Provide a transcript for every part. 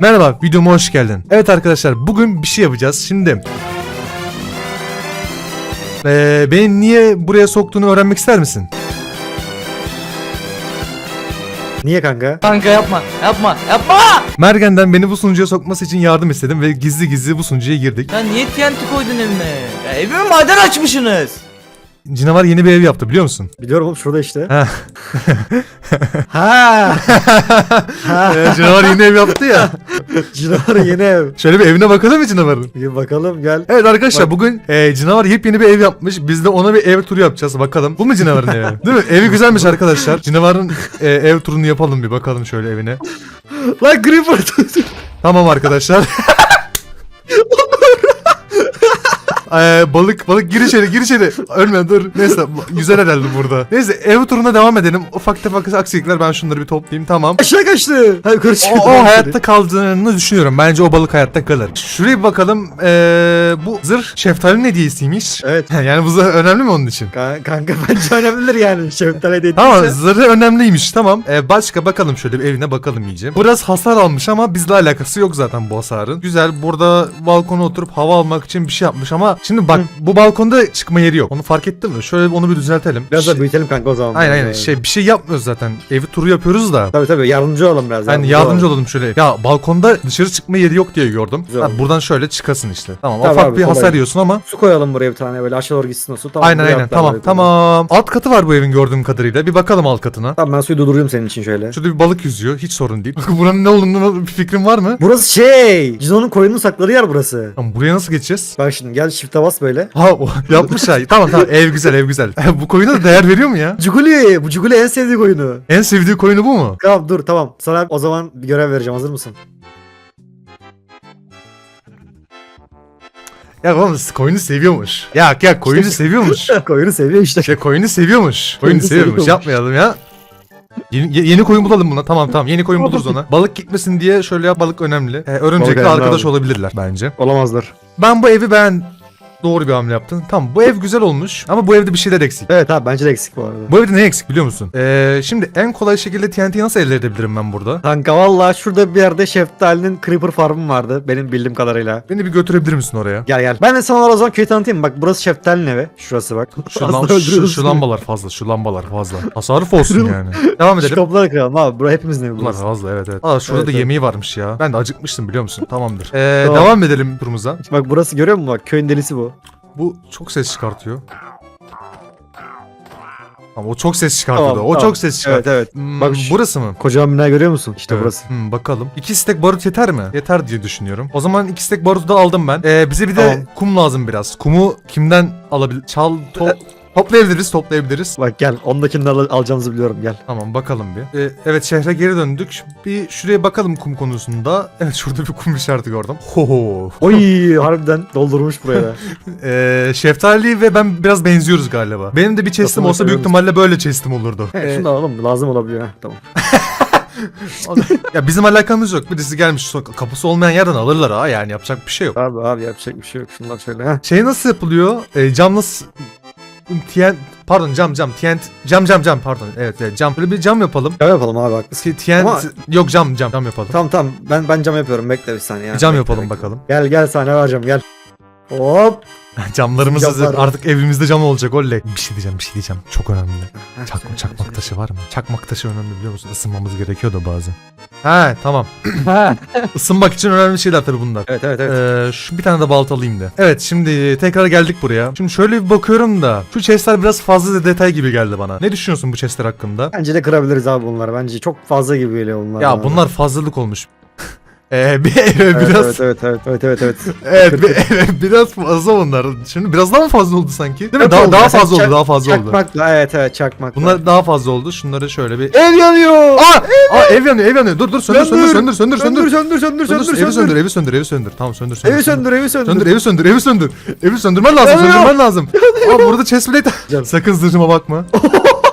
Merhaba, videoma hoş geldin. Evet arkadaşlar, bugün bir şey yapacağız. Şimdi... Ee, beni niye buraya soktuğunu öğrenmek ister misin? Niye kanka? Kanka yapma yapma yapma. Mergen'den beni bu sunucuya sokması için yardım istedim ve gizli gizli bu sunucuya girdik. Ya niye TNT koydun evime? Ya evime maden açmışsınız. Cinavar yeni bir ev yaptı biliyor musun? Biliyorum oğlum şurada işte. Ha. ha. ha. Ee, canavar yeni ev yaptı ya. Canavar yeni ev. Şöyle bir evine bakalım mı canavarın? Bir bakalım gel. Evet arkadaşlar Bak. bugün e, canavar yepyeni bir ev yapmış. Biz de ona bir ev turu yapacağız. Bakalım. Bu mu canavarın evi? Değil mi? Evi güzelmiş arkadaşlar. Canavarın e, ev turunu yapalım bir bakalım şöyle evine. Lan Creeper. Tamam arkadaşlar. Ee, balık balık gir içeri gir içeri. Ölme dur. Neyse güzel herhalde burada. Neyse ev turuna devam edelim. Ufak tefek aksilikler ben şunları bir toplayayım tamam. Aşağı kaçtı. Ha yukarı O, o hayatta kaldığını düşünüyorum. Bence o balık hayatta kalır. Şuraya bir bakalım. Ee, bu zırh şeftalinin hediyesiymiş. Evet. yani bu zırh önemli mi onun için? Ka- kanka bence önemlidir yani. Şeftali dediyse. Tamam zırhı önemliymiş tamam. Ee, başka bakalım şöyle bir evine bakalım iyice. Biraz hasar almış ama bizle alakası yok zaten bu hasarın. Güzel burada balkona oturup hava almak için bir şey yapmış ama şimdi bak bu balkonda çıkma yeri yok. Onu fark ettin mi? Şöyle onu bir düzeltelim. Biraz Şey- da büyütelim kanka o zaman. Aynen aynen şey bir şey yapmıyoruz zaten. Evi turu yapıyoruz da. Tabii tabii yardımcı olalım biraz. Yani yardımcı olalım şöyle. Ya balkonda dışarı çıkma yeri yok diye gördüm. Güzel Ha, oldu. buradan şöyle çıkasın işte. Tamam, Tamam ufak abi, bir kolay. hasar yiyorsun ama. Su koyalım buraya bir tane böyle aşağı doğru gitsin o su. Tamam, aynen buraya aynen atlar tamam böyle. tamam. Alt katı var bu evin gördüğüm kadarıyla. Bir bakalım alt katına. Tamam ben suyu durdurayım senin için şöyle. Şurada bir balık yüzüyor. Hiç sorun değil. Buranın ne olduğunu bir fikrin var mı? Burası şey. Cino'nun koyunun sakladığı yer burası. Tamam buraya nasıl geçeceğiz? Bak şimdi gel shift'e bas böyle. Ha o yapmış ha. tamam tamam ev güzel ev güzel. bu koyuna da değer veriyor mu ya? Cuguli. Bu Cuguli en sevdiği koyunu. En sevdiği koyunu bu mu? Tamam dur tamam. Sana o zaman bir görev vereceğim. Hazır mısın? Ya oğlum koyunu seviyormuş. Ya ya koyunu seviyormuş. koyunu seviyor işte. Ya koyunu seviyormuş. Koyunu Koyunu seviyormuş. Yapmayalım ya. Yeni, ye- yeni koyun bulalım buna. Tamam tamam. Yeni koyun buluruz ona. Balık gitmesin diye şöyle yap. Balık önemli. Ee, örümcekle önemli arkadaş abi. olabilirler bence. Olamazlar. Ben bu evi ben doğru bir hamle yaptın. Tamam bu ev güzel olmuş ama bu evde bir şeyler eksik. Evet abi bence de eksik bu arada. Bu evde ne eksik biliyor musun? Ee, şimdi en kolay şekilde TNT'yi nasıl elde edebilirim ben burada? Kanka valla şurada bir yerde şeftalinin creeper farmı vardı benim bildiğim kadarıyla. Beni bir götürebilir misin oraya? Gel gel. Ben de sana o zaman köyü tanıtayım. Bak burası şeftalinin evi. Şurası bak. Şu, lam- şu, şu lambalar fazla, şu lambalar fazla. Tasarruf olsun yani. Devam Şu edelim. kapıları kıralım abi. Bura hepimizin evi Bunlar burası. fazla evet evet. Aa şurada Evet, da evet. yemeği varmış ya. Ben de acıkmıştım biliyor musun? Tamamdır. Ee, Tamam. Devam edelim turumuza. Bak burası görüyor musun bak köyün delisi bu. Bu çok ses çıkartıyor. Ama o çok ses çıkartıyordu. Tamam, o tamam. çok ses çıkartıyor. Evet evet. Hmm, Bak şu- burası mı? Kocaman bina görüyor musun? İşte Evet. burası. Hmm, bakalım. İki stek barut yeter mi? Yeter diye düşünüyorum. O zaman iki stek barutu da aldım ben. Ee, bize bir de Tamam. kum lazım biraz. Kumu kimden alabilir? Çal, to- toplayabiliriz, toplayabiliriz. Bak gel. Ondakini al- alacağımızı biliyorum gel. Tamam bakalım bir. Ee, evet şehre geri döndük. Bir şuraya bakalım kum konusunda. Evet şurada bir kum işareti gördüm. Ho Oy harbiden doldurmuş buraya. Ee, Şeftali ve ben biraz benziyoruz galiba. Benim de bir chest'im olsa büyük ihtimalle böyle chest'im olurdu. He, Ee, şunu da alalım. Lazım olabiliyor. ha, Tamam. ya bizim alakamız yok. Birisi gelmiş kapısı olmayan yerden alırlar ha yani yapacak bir şey yok. Abi abi yapacak bir şey yok. Şundan şöyle. ha. Şey nasıl yapılıyor? Ee, cam nasıl... TNT... Pardon cam cam. TNT... Cam cam cam pardon. Evet evet cam. Böyle bir cam yapalım. Cam yapalım abi haklısın. TNT... Ama- Yok cam cam. Cam yapalım. Tamam tamam. Ben ben cam yapıyorum. Bekle bir saniye. Bir cam Bekle, yapalım bekle. bakalım. Gel gel sahne vereceğim gel. Hop. Camlarımız Camlar- artık evimizde cam olacak oley. Bir şey diyeceğim bir şey diyeceğim. Çok önemli. Çak, çakmak taşı var mı? Çakmak taşı önemli biliyor musun? Isınmamız gerekiyor da bazen. He tamam. Isınmak için önemli şeyler tabii bunlar. evet evet evet. Ee, şu bir tane de balta alayım da. Evet şimdi tekrar geldik buraya. Şimdi şöyle bir bakıyorum da şu chestler biraz fazla detay gibi geldi bana. Ne düşünüyorsun bu chestler hakkında? Bence de kırabiliriz abi bunları. Bence çok fazla gibi geliyor bunlar. Ya bana. bunlar fazlalık olmuş. Ee, bir, Evet, biraz evet, evet evet evet evet evet. evet, bir- biraz fazla bunlar. Şimdi biraz daha mı fazla oldu sanki? Değil mi? Çok Daha, oldu. daha fazla oldu, daha fazla oldu. Çakmakla evet evet çakmakla. Bunlar daha fazla oldu. Şunları şöyle bir ev yanıyor. Aa! Aa ev yanıyor, ev yanıyor. Dur dur söndür söndür söndür söndür söndür. söndür söndür Söndür, söndür evi söndür, evi söndür, evi söndür. Tamam söndür, söndür. Evi söndür evi söndür. Söndür, evi söndür, evi söndür. Evi söndürmen lazım, söndürmen lazım. Aa burada chest plate. Canım. Sakın zırhıma bakma.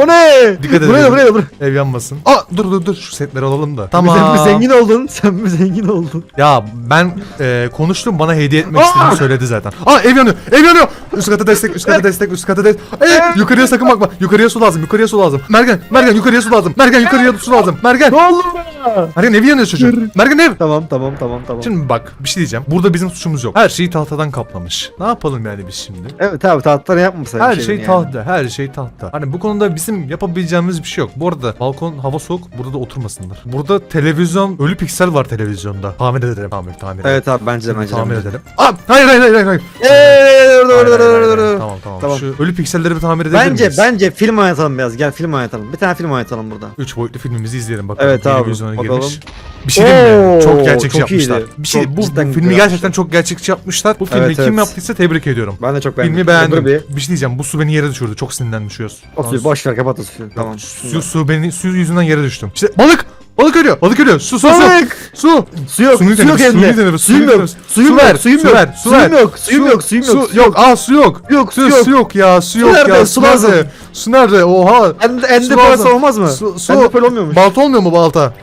O ne? Dikkat Buraya edelim. buraya buraya. Ev yanmasın. Aa dur dur dur şu setleri alalım da. Tamam. Sen mi zengin oldun? Sen mi zengin oldun? Ya ben e, konuştum bana hediye etmek istediğini söyledi zaten. Aa ev yanıyor. Ev yanıyor. Üst kata destek, üst kata destek, üst kata destek. Ey, yukarıya sakın bakma. Yukarıya su lazım. Yukarıya su lazım. Mergen, Mergen yukarıya su lazım. Mergen yukarıya su lazım. Mergen. Ne oldu bana? Mergen evi yanıyor çocuğun. Mergen ev. Tamam tamam tamam tamam. Şimdi bak bir şey diyeceğim. Burada bizim suçumuz yok. Her şeyi tahtadan kaplamış. Ne yapalım yani biz şimdi? Evet abi tahtları yapmasaydın. Her şey yani. tahta, her şey tahta. Hani bu konuda bizim yapabileceğimiz bir şey yok. Bu arada balkon hava soğuk, burada da oturmasınlar. Burada televizyon, ölü piksel var televizyonda. Tamir edelim, tamir, tamir. Evet abi bence de bence de. tamir edelim. Aa, hayır hayır hayır hayır. Eee dur dur Hayır, dur hayır, dur hayır, hayır. dur. Tamam tamam. Tamam. Şu ölü pikselleri bir tamir edebilir Bence miyiz? bence film oynatalım biraz. Gel film oynatalım. Bir tane film oynatalım burada. 3 boyutlu filmimizi izleyelim bakalım. Evet Yeni abi, vizyona bakalım. girmiş. Bir şey diyeyim mi? Oo, Çok gerçekçi çok yapmışlar. iyiydi. Bir şey Çok bu, cidden filmi güzel gerçekten çok gerçekçi yapmışlar. Bu filmi Evet, kim evet. yaptıysa tebrik ediyorum. Ben de çok beğendim. Filmi Dur beğendim. bir. Bir şey diyeceğim. Bu su beni yere düşürdü. Çok sinirlendim şu su. O suyu boş ver kapat o suyu. Tamam. Su, su beni su yüzünden yere düştüm. İşte balık! Balık ölüyor. Balık ölüyor. Su su su. Balık! Su. Su yok. Suyun Su yok teneffüs, suyun evde. teneffüs, Suyum suyun yok. teneffüs. Suyum Su ver, yok. Suyum su yok. ver, su Suyum ver. yok. Suyum yok. Suyum yok. Su yok. Aa su yok. Yok. Su, Su su yok. yok ya. Su yok nerede? ya. Su Su lazım. nerede? Su nerede? Oha. Ende, ende Su parası lazım. olmaz mı? Su, su. Ende para olmuyormuş. Balta olmuyor mu balta?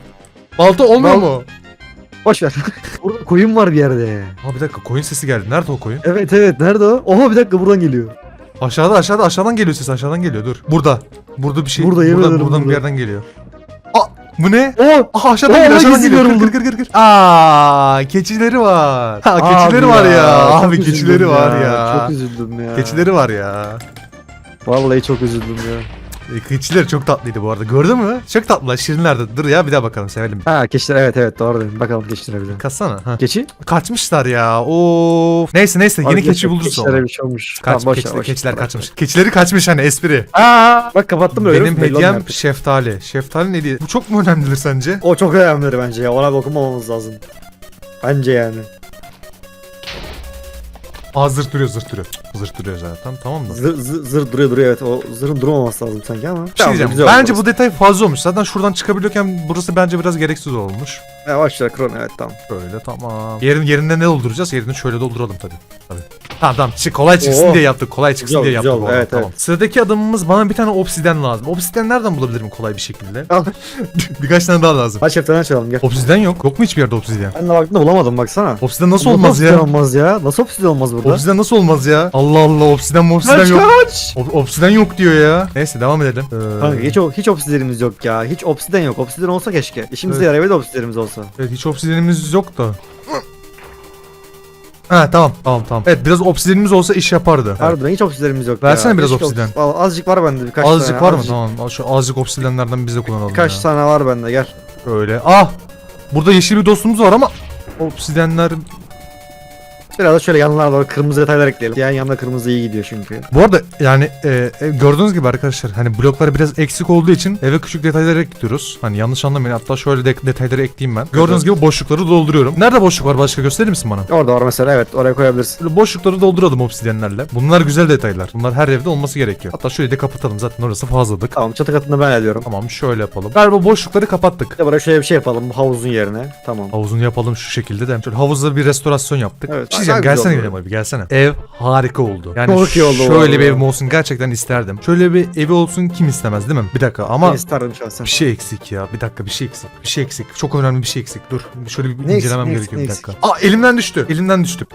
Balta olmuyor Bal- mu? Boş ver. Burada koyun var bir yerde. Aa bir dakika koyun sesi geldi. Nerede o koyun? Evet evet. Nerede o? Oha bir dakika buradan geliyor. Aşağıda aşağıda aşağıdan geliyor ses aşağıdan geliyor dur. Burada. Burada bir şey. Burada, yemin burada, ederim buradan bir burada. yerden geliyor. Aa bu ne? Oo. Aha aşağıdan Aa, geliyor aşağıdan geliyor. Kır yoruldum. kır kır kır. Aa keçileri var. Ha keçileri Abi var ya. çok Abi üzüldüm keçileri var ya. Çok üzüldüm ya. Keçileri var ya. Vallahi çok üzüldüm ya. E, Keçiler çok tatlıydı bu arada. Gördün mü? Çok tatlılar. Şirinlerdi. Dur ya bir daha bakalım sevelim. Ha keçiler evet evet doğru dedim. Bakalım keçilere bir de. Kaçsana. Ha. Keçi? Kaçmışlar ya. Of. Neyse neyse Abi, keçi buluruz Keçilere sonra. bir şey olmuş. Kaç, boş ver, keçiler, boş ver, keçiler kaçmış. Keçileri kaçmış hani espri. Aa, bak kapattım böyle. Benim belli hediyem olmuyor. şeftali. Şeftali ne diye? Bu çok mu önemlidir sence? O çok önemli bence ya. Ona dokunmamamız lazım. Bence yani. Aa zırt duruyor zırt duruyor. Zırt duruyor zaten tamam mı? Zır, zır, zır duruyor duruyor evet. O zırın durmaması lazım sanki ama. Bir şey diyeceğim. güzel Bence oldu. bu detay fazla olmuş. Zaten şuradan çıkabiliyorken burası bence biraz gereksiz olmuş. Ya boş ver kron evet tamam. Böyle tamam. Yerin yerinde ne dolduracağız? Yerini şöyle dolduralım tabii. Tabii. Tamam tamam. Çık, kolay çıksın Oo. diye yaptık. Kolay çıksın Güzel, diye yaptık güzel, bu arada. evet, tamam. Sıradaki adımımız bana bir tane obsiden lazım. Obsiden nereden bulabilirim kolay bir şekilde? Al. Birkaç tane daha lazım. Hadi şeften açalım gel. Obsiden yok. Yok mu hiçbir yerde obsiden? Ben de baktığımda bulamadım baksana. Obsiden nasıl olmaz ya? olmaz ya? Nasıl obsidian olmaz burada? Obsiden nasıl olmaz ya? Allah Allah obsiden obsiden Kaç yok. kaç? Ob- obsiden yok diyor ya. Neyse devam edelim. Ee, Kanka hiç, o- hiç obsidianimiz yok ya. Hiç obsidian yok. Obsidian olsa keşke. İşimize Evet. yarayabilir obsidianimiz olsa. Evet hiç obsidianimiz yok da. Ha tamam tamam tamam. Evet biraz obsidianimiz olsa iş yapardı. Evet. Harbiden hiç obsidianimiz yok Versene ya. biraz Keşke obsidian. obs- Al, azıcık var bende birkaç Azıcık tane. var mı? azıcık- Tamam. Al Şu azıcık obsidianlardan biz de kullanalım Birkaç ya. tane var bende gel. Öyle. Ah! Burada yeşil bir dostumuz var ama obsidianlar... Biraz da şöyle yanlara doğru kırmızı detaylar ekleyelim. Yani yanında kırmızı iyi gidiyor çünkü. Bu arada yani e, e, gördüğünüz gibi arkadaşlar hani bloklar biraz eksik olduğu için eve küçük detaylar ekliyoruz. Hani yanlış anlamayın hatta şöyle de- detayları ekleyeyim ben. Gördüğünüz gibi boşlukları dolduruyorum. Nerede boşluk var başka gösterir misin bana? Orada var mesela evet oraya koyabilirsin. Böyle boşlukları dolduralım obsidianlerle. Bunlar güzel detaylar. Bunlar her evde olması gerekiyor. Hatta şöyle de kapatalım zaten orası fazladık. Tamam çatı katını ben ediyorum. Tamam şöyle yapalım. Galiba boşlukları kapattık. De buraya şöyle bir şey yapalım bu havuzun yerine. Tamam. Havuzunu yapalım şu şekilde de. Şöyle havuzda bir restorasyon yaptık. Evet, şey diyeceğim gelsene gidelim abi gelsene. Ev harika oldu. Yani Çok iyi oldu şöyle arada. bir evim olsun gerçekten isterdim. Şöyle bir evi olsun kim istemez değil mi? Bir dakika ama Ben isterdim şahsen. bir şey eksik ya. Bir dakika bir şey eksik. Bir şey eksik. Çok önemli bir şey eksik. Dur. Şöyle bir Ne eksik, incelemem ne eksik, gerekiyor bir ne dakika. Aa elimden düştü. Elimden düştü.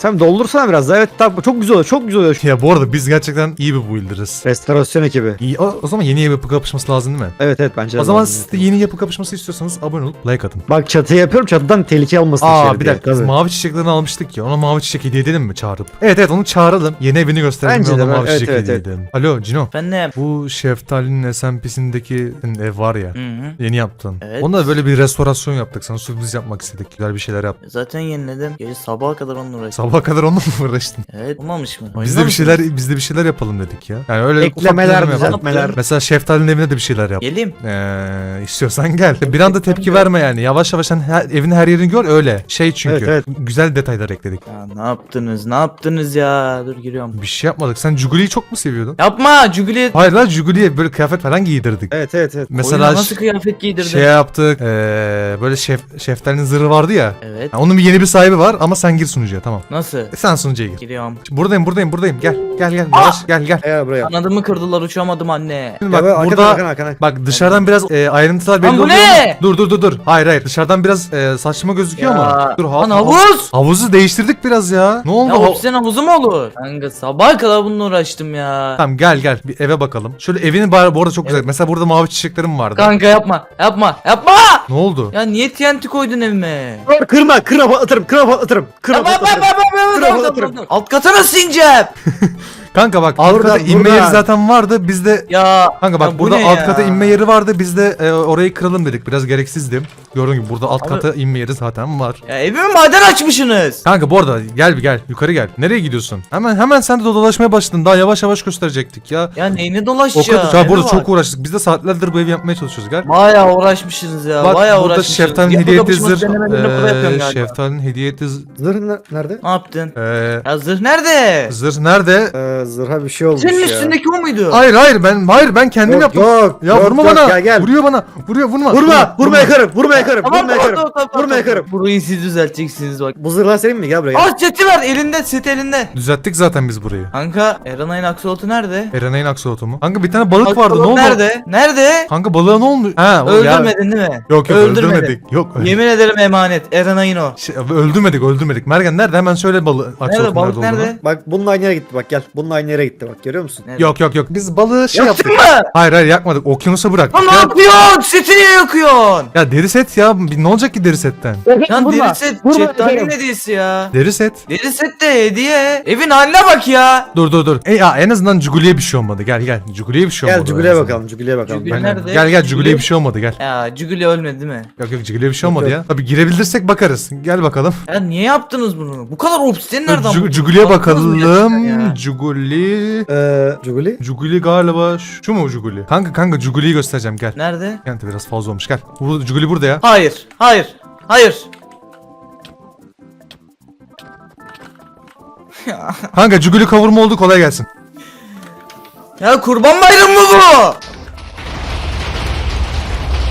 Sen doldursana biraz daha. Evet bu çok güzel oluyor. Çok güzel oluyor. Ya bu arada biz gerçekten iyi bir builder'ız. Restorasyon ekibi. İyi, o, o zaman yeni yapı kapışması lazım değil mi? Evet evet bence de O zaman lazım. siz de yeni yapı kapışması istiyorsanız abone olup like atın. Bak çatıyı yapıyorum çatıdan tehlike almasın Aa içeri bir diye. dakika biz mavi çiçeklerini almıştık ya ona mavi çiçek hediye edelim mi çağırıp? Evet evet onu çağıralım yeni evini gösterelim Bence ona de, mavi evet, çiçek evet, hediye evet. edelim. Alo Cino Ben ne? bu şeftalinin SMP'sindeki ev var ya Hı hı. yeni yaptın. Evet. Onda böyle bir restorasyon yaptık sana sürpriz yapmak istedik güzel bir şeyler yap. Zaten yeniledim. Gece sabaha kadar onunla uğraştım. Sabaha kadar onunla mı uğraştın? Evet olmamış mı? Biz de bir şeyler biz de bir şeyler yapalım dedik ya. Yani öyle ufak Eklemeler, deneme yapalım. düzeltmeler. Mesela şeftalinin evine de bir şeyler yap. Geleyim. Ee, istiyorsan gel. Bir anda tepki verme yani. Yavaş yavaş sen her, evin her yerini gör öyle. Şey çünkü. Evet, Güzel detaylar ekledik. Ya ne yaptınız? Ne yaptınız ya? Dur giriyorum. Bir şey yapmadık. Sen Juguli'yi çok mu seviyordun? Yapma Jubilee. Hayır lan Juguli'ye böyle kıyafet falan giydirdik. Evet evet evet. Mesela Oyuna nasıl kıyafet giydirdin? şey yaptık. Ee, böyle şef, şeftalinin zırhı vardı ya. Evet. Yani onun bir yeni bir sahibi var ama sen gir sunucuya tamam. Nasıl? E, Sen sunucuya gir. Giriyorum. Buradayım buradayım buradayım. Gel gel gel. Yavaş gel gel. Gel buraya. Kanadımı kırdılar uçamadım anne. Şimdi Bak, arkana, burada arkana, arkana. bak dışarıdan biraz e, ayrıntılar belli Lan bu oluyor. ne? Dur dur dur dur. Hayır hayır. Dışarıdan biraz e, saçma gözüküyor Ya, ama. Dur Lan havuz. Havuzu değiştirdik biraz ya. Ne oldu? Ya Hav- hapisten havuzu mu olur? Kanka sabaha kadar bununla uğraştım ya. Tamam gel gel bir eve bakalım. Şöyle evinin bari bu arada çok güzel. Mesela burada mavi çiçeklerim vardı. Kanka yapma yapma yapma. Ne oldu? Ya niye TNT koydun evime? Dur, Kırma kırma patlatırım kırma patlatırım. Kırma Ya bak bak patlatırım. Patlatırım. bak Alt kata nasıl ineceğim? Kanka bak alt kata inme yeri zaten vardı. Biz de Ya Kanka bak ya bu burada ne alt ya? kata inme yeri vardı. Biz de e, orayı kıralım dedik. Biraz gereksizdi. Gördüğün gibi burada alt Abi- kata inme yeri zaten var. Ya evime maden açmışsınız. Kanka bu arada gel bir gel yukarı gel. Nereye gidiyorsun? Hemen hemen sen de dolaşmaya başladın. Daha yavaş yavaş gösterecektik ya. Ya neyini O dolaşacağım? kadar. Ya burada çok uğraştık. Biz de saatlerdir bu evi yapmaya çalışıyoruz gel. Bayağı uğraşmışsınız ya. Bak bayağı burada uğraşmışsınız. şeftalinin Yapı hediye kapışması zırh. denemelerini burada yapıyorum Ee, galiba. şeftalinin hediye zırh. Zırh ne- nerede? Ne yaptın? Ee, Ya zırh nerede? zırh nerede? Ee, zırha bir şey olmuş Senin ya. üstündeki o muydu? Hayır hayır ben hayır ben kendim Yok yaptım. yok. Ya yok, vurma yok, bana. Gel gel. Vuruyor bana. Vuruyor vurma. Vurma. Vurma yakarım. Vurma yakarım. Tamam Vurma tamam yakarım. tamam tamam. Vurma tamam. yakarım. Burayı siz düzelteceksiniz bak. Bu zırhlar senin mi? Gel buraya. gel. Ah seti var elinde set elinde. Düzelttik zaten biz burayı. Kanka Erenay'ın aksolotu nerede? Erenay'ın aksolotu mu? Kanka bir tane balık vardı ne Aksolot oldu? Nerede? Nerede? Kanka balığa ne olmuş? Ha, o ya- Öldürmedin değil mi? Yok yok Öldürmedin. öldürmedik. Yok. Yemin ederim emanet. Erenay'ın o. Şey, öldürmedik öldürmedik. Mergen nerede? Hemen söyle aksolotun Nerede balık nerede? Bak bunun aynı yere gitti bak gel. Bunun aynı yere gitti bak görüyor musun? Nerede? Yok yok yok. Biz balığı şey Yaktın yaptık. mı? Hayır hayır yakmadık. Okyanusa bıraktık. Lan ne Ya, yapıyorsun? Seti niye yakıyorsun? ya deri set ya. Ne olacak ki deri setten? Lan deri set. yakarım. hediyesi ya. Deri set. Deri set de hediye. Evin haline bak ya. Dur dur dur. E ya en azından Cuguli'ye bir şey olmadı. Gel gel. Cuguli'ye bir şey Gel olmadı. Cügül'e en azından. bakalım. Cügül'e bakalım. Cügül Ben- nerede? Gel gel Cuguli- Cuguli'ye bir şey olmadı gel. Ya Cügül'e ölmedi değil mi? Yok yok Cuguli'ye bir şey olmadı Yok, ya. Tabii girebilirsek bakarız. Gel bakalım. Ya niye yaptınız bunu? Bu kadar obsidian nereden buldunuz? Cuguli'ye mı bakalım. ya? Cuguli. Ee, Cügül'ü? Cuguli galiba şu, şu mu Cuguli? Kanka kanka Cuguli'yi göstereceğim gel. Nerede? Kenti biraz fazla olmuş gel. Bu Cuguli burada ya. Hayır. Hayır. Hayır. Kanka Cuguli kavurma oldu kolay gelsin. ya kurban bayramı mı bu?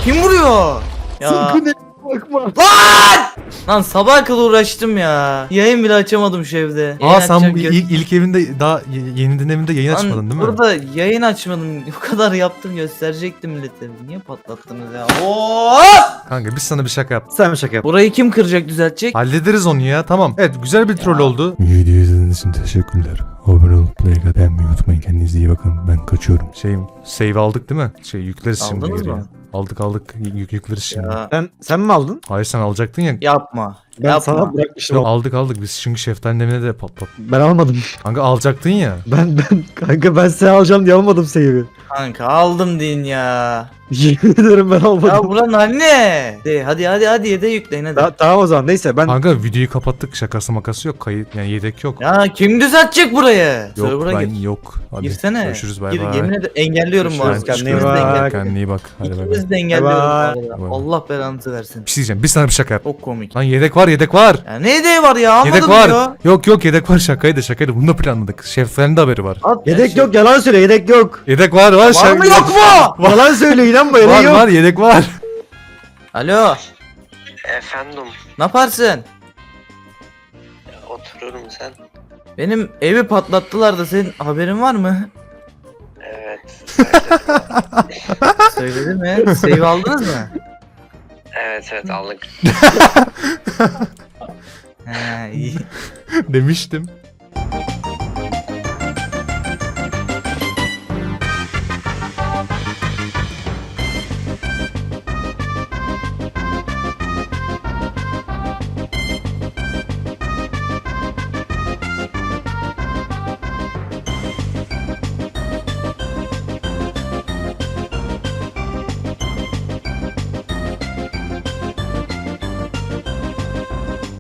Kim vuruyor? Ya. Sakın bakma. Lan! Lan sabaha kadar uğraştım ya. Yayın bile açamadım şu evde. Yayın Aa sen bu ilk, ilk evinde daha ye- yeniden evinde yayın Lan açmadın değil mi? Burada yayın açmadım. O kadar yaptım gösterecektim millete. Niye patlattınız ya? Oo! Kanka biz sana bir şaka yaptık. Sen mi şaka yap? Burayı kim kıracak düzeltecek? Hallederiz onu ya tamam. Evet güzel bir troll Ya. oldu. Videoyu izlediğiniz için teşekkürler. Abone olup like beğenmeyi unutmayın. Kendinize iyi bakın. Ben kaçıyorum. Şey save aldık değil mi? Şey yükleriz şimdi. Aldınız geriye. mı? Aldık aldık. Yük, yükleriz şimdi. Ya, Sen, sen mi aldın? Hayır sen alacaktın ya. yapma. Ben yapma. sana bırakmıştım. Yok aldık aldık biz çünkü şeftalinin evine de patlat. Ben almadım. Kanka alacaktın ya. Ben ben kanka ben seni alacağım diye almadım save'i. Kanka aldım din ya. Yemin ederim ben Ya almadım. buranın anne. De, hadi hadi hadi yede yükleyin hadi. Ta- tamam o zaman neyse ben Kanka videoyu kapattık şakası makası yok kayıt yani yedek yok. Ya kim düzeltecek burayı? yok Server'a ben gir. yok. Hadi Girsene. görüşürüz bay Gir, bay. yemin ederim engelliyorum bu arada. Görüşürüz, iyi de bak. engelliyorum. Kendine iyi bak. Hadi bay bay. İkinizi de engelliyorum bu arada. Allah belanızı versin. Bir şey diyeceğim. Biz sana bir şaka yap. Çok komik. Lan yedek var yedek var. Ya ne hediye var ya yedek var. diyor. Yok yok yedek var şakaydı şakaydı. Bunu da planladık. Şeflerin de haberi var. At ya Yedek şey. yok yalan söyle yedek yok. Yedek var var. Var mı yok mu? Yalan söyle inanma yedek Var yok. var yedek var. Alo Efendim ne yaparsın? otururum sen. Benim evi patlattılar da senin haberin var mı? Evet. Söyledi mi? Save aldınız mı? Evet evet anlık. He iyi. Demiştim.